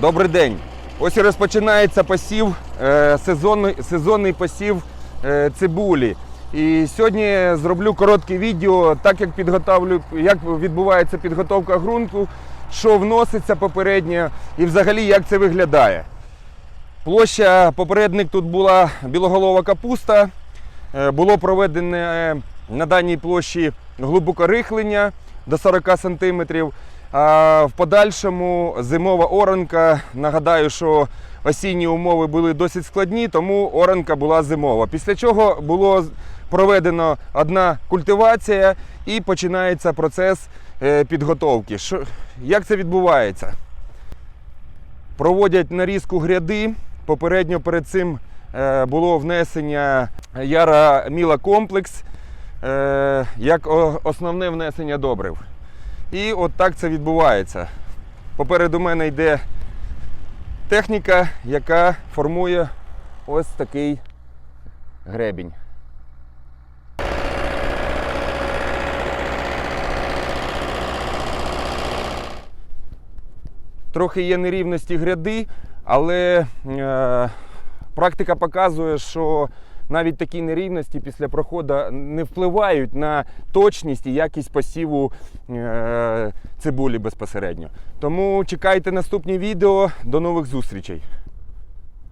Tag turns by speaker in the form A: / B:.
A: Добрий день. Ось і розпочинається посів, е, сезонний, сезонний посів е, цибулі. І сьогодні зроблю коротке відео, так як підготовлю, як відбувається підготовка ґрунту, що вноситься попередньо і взагалі як це виглядає. Площа попередник тут була білоголова капуста. Е, Було проведене на даній площі глибокорихлення до 40 см. А в подальшому зимова оранка. Нагадаю, що осінні умови були досить складні, тому оранка була зимова. Після чого було проведено одна культивація і починається процес е, підготовки. Як це відбувається? проводять нарізку гряди. Попередньо перед цим е, було внесення яра міла комплекс е, як основне внесення добрив. І от так це відбувається. Попереду мене йде техніка, яка формує ось такий гребінь. Трохи є нерівності гряди, але е, практика показує, що навіть такі нерівності після проходу не впливають на точність і якість посіву е, цибулі безпосередньо. Тому чекайте наступні відео. До нових зустрічей.